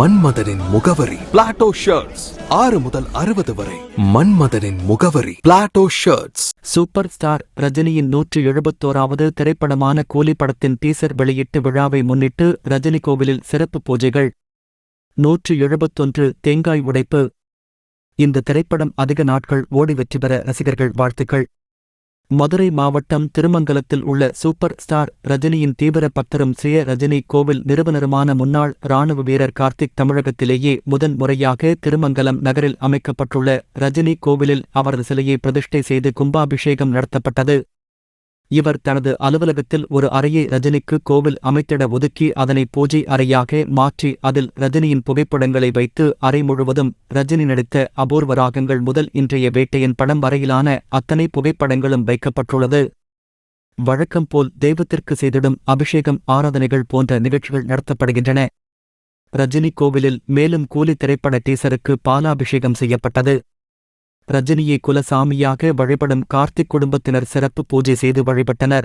மன்மதனின் முகவரி. Plato shirts ஆறு முதல் அறுபது வரை. மன்மதனின் முகவரி. பிளாட்டோ ஷர்ட்ஸ் சூப்பர் ஸ்டார் ரஜினியின் நூற்று எழுபத்தோராவது திரைப்படமான கூலி படத்தின் டீசர் வெளியீட்டு விழாவை முன்னிட்டு ரஜினி கோவிலில் சிறப்பு பூஜைகள். நூற்று எழுபத்தொன்று தேங்காய் உடைப்பு. இந்த திரைப்படம் அதிக நாட்கள் ஓடி வெற்றி பெற ரசிகர்கள் வாழ்த்துக்கள். மதுரை மாவட்டம் திருமங்கலத்தில் உள்ள சூப்பர் ஸ்டார் ரஜினியின் தீவிர பக்தரும் சுய ரஜினி கோவில் நிறுவனருமான முன்னாள் ராணுவ வீரர் கார்த்திக் தமிழகத்திலேயே முதன் முறையாக திருமங்கலம் நகரில் அமைக்கப்பட்டுள்ள ரஜினி கோவிலில் அவரது சிலையை பிரதிஷ்டை செய்து கும்பாபிஷேகம் நடத்தப்பட்டது. இவர் தனது அலுவலகத்தில் ஒரு அறையை ரஜினிக்கு கோவில் அமைத்திட ஒதுக்கி அதனை பூஜை அறையாக மாற்றி அதில் ரஜினியின் புகைப்படங்களை வைத்து அறை முழுவதும் ரஜினி நடித்த அபூர்வ ராகங்கள் முதல் இன்றைய வேட்டையின் படம் வரையிலான அத்தனை புகைப்படங்களும் வைக்கப்பட்டுள்ளது. வழக்கம் போல் தெய்வத்திற்கு செய்திடும் அபிஷேகம் ஆராதனைகள் போன்ற நிகழ்ச்சிகள் நடத்தப்படுகின்றன. ரஜினி கோவிலில் மேலும் கூலி திரைப்பட டீசருக்கு பாலாபிஷேகம் செய்யப்பட்டது. ரஜினியை குலசாமியாக வழிபடும் கார்த்திக் குடும்பத்தினர் சிறப்பு பூஜை செய்து வழிபட்டனர்.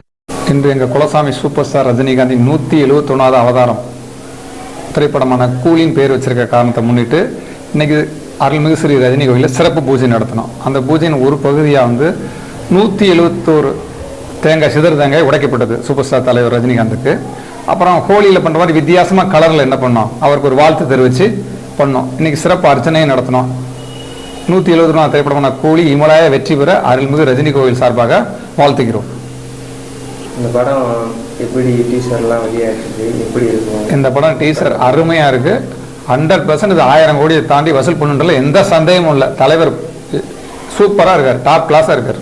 இன்று எங்கள் குலசாமி சூப்பர் ஸ்டார் ரஜினிகாந்தின் நூற்றி எழுபத்தொன்னாவது அவதாரம். திரைப்படமான கூலின் பேர் வச்சிருக்க காரணத்தை முன்னிட்டு இன்னைக்கு அருள்மிகு ஸ்ரீ ரஜினி கோயிலில் சிறப்பு பூஜை நடத்தினோம் அந்த பூஜையின் ஒரு பகுதியாக வந்து நூற்றி எழுபத்தோரு தேங்காய் சிதறு தேங்காய் உடைக்கப்பட்டது சூப்பர் ஸ்டார் தலைவர் ரஜினிகாந்துக்கு. அப்புறம் ஹோலியில் பண்ணுற மாதிரி வித்தியாசமாக கலரில் என்ன பண்ணோம்? அவருக்கு ஒரு வாழ்த்து தெரிவித்து பண்ணோம். இன்னைக்கு சிறப்பு அர்ச்சனையும் நடத்தினோம் நூற்றி எழுபது ரூபா திரைப்படமான கூலி இமலாய வெற்றி பெற அருள்மிகு ரஜினி கோவில் சார்பாக வாழ்த்துகிறோம் இந்த படம் எப்படி டீசர்லாம் வெளியாகிருக்கு எப்படி இருக்கும் இந்த படம் டீசர் அருமையா இருக்கு ஹண்ட்ரட் பர்சன்ட் இது ஆயிரம் கோடியை தாண்டி வசூல் பண்ணுன்றதுல எந்த சந்தேகமும் இல்லை தலைவர் சூப்பரா இருக்கார் டாப் கிளாஸா இருக்கார்